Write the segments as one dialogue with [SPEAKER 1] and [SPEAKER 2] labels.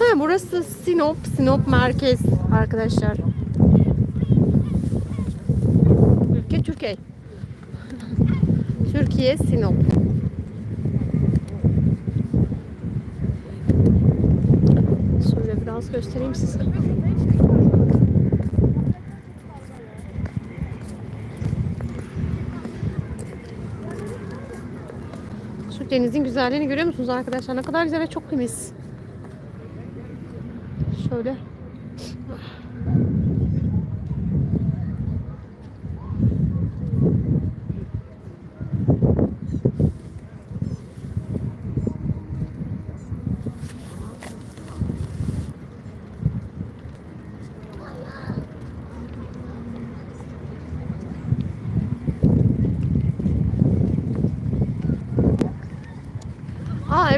[SPEAKER 1] Ha burası Sinop, Sinop merkez arkadaşlar. Ülke Türkiye. Türkiye Sinop. Şöyle biraz göstereyim size. Şu denizin güzelliğini görüyor musunuz arkadaşlar? Ne kadar güzel ve çok temiz. 手的。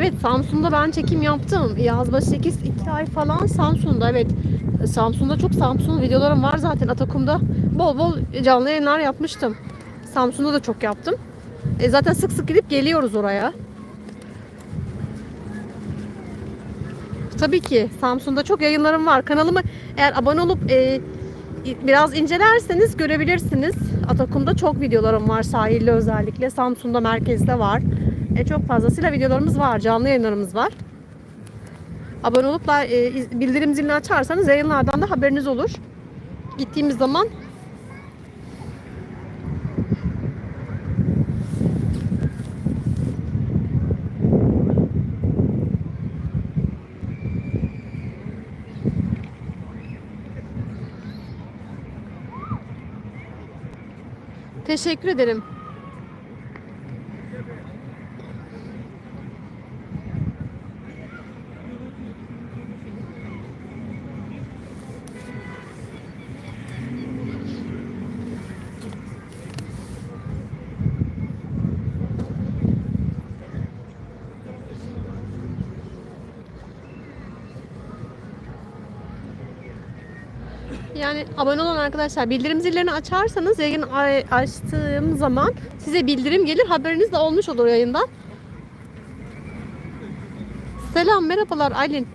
[SPEAKER 1] Evet Samsun'da ben çekim yaptım. Yazbaşı 8 2 ay falan Samsun'da evet. Samsun'da çok Samsun videolarım var zaten Atakum'da. Bol bol canlı yayınlar yapmıştım. Samsun'da da çok yaptım. E zaten sık sık gidip geliyoruz oraya. Tabii ki Samsun'da çok yayınlarım var. Kanalımı eğer abone olup e, biraz incelerseniz görebilirsiniz. Atakum'da çok videolarım var sahilde özellikle. Samsun'da merkezde var. E, çok fazlasıyla videolarımız var. Canlı yayınlarımız var. Abone olup da e, bildirim zilini açarsanız yayınlardan da haberiniz olur. Gittiğimiz zaman teşekkür ederim. Yani abone olan arkadaşlar bildirim zillerini açarsanız yayın açtığım zaman size bildirim gelir. Haberiniz de olmuş olur yayından. Selam merhabalar Aylin.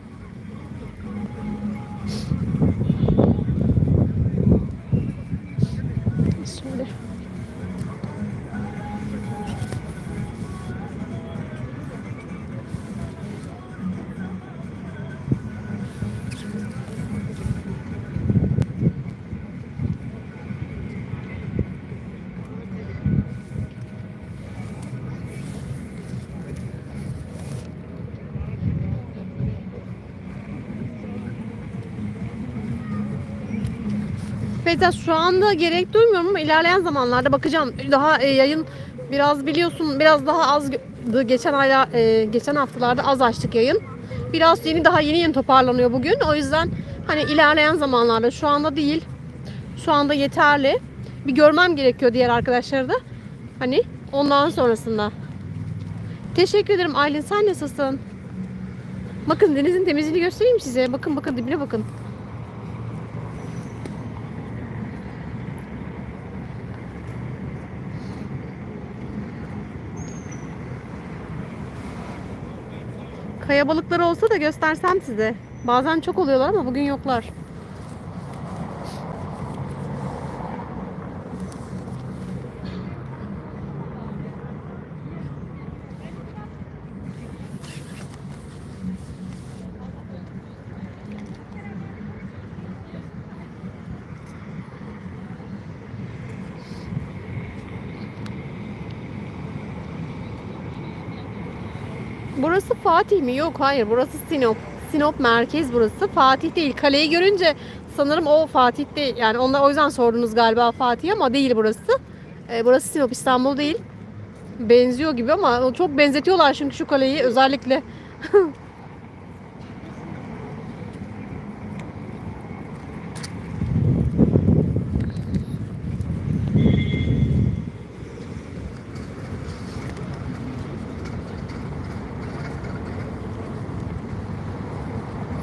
[SPEAKER 1] Feyza şu anda gerek duymuyorum ama ilerleyen zamanlarda bakacağım. Daha e, yayın biraz biliyorsun biraz daha azdı. Geçen aylar e, geçen haftalarda az açtık yayın. Biraz yeni daha yeni yeni toparlanıyor bugün. O yüzden hani ilerleyen zamanlarda şu anda değil. Şu anda yeterli. Bir görmem gerekiyor diğer arkadaşları da. Hani ondan sonrasında. Teşekkür ederim Aylin. Sen nasılsın? Bakın denizin temizliğini göstereyim size. Bakın bakın dibine bakın. Kaya balıkları olsa da göstersem size. Bazen çok oluyorlar ama bugün yoklar. Burası Fatih mi? Yok hayır burası Sinop. Sinop merkez burası. Fatih değil. Kaleyi görünce sanırım o Fatih değil. Yani onlar o yüzden sordunuz galiba Fatih ama değil burası. Ee, burası Sinop İstanbul değil. Benziyor gibi ama çok benzetiyorlar çünkü şu kaleyi özellikle.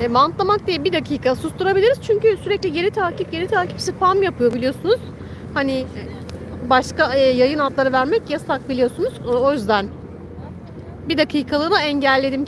[SPEAKER 1] E, bantlamak değil bir dakika susturabiliriz çünkü sürekli geri takip geri takip spam yapıyor biliyorsunuz. Hani e, başka e, yayın adları vermek yasak biliyorsunuz. O yüzden bir dakikalığına engelledim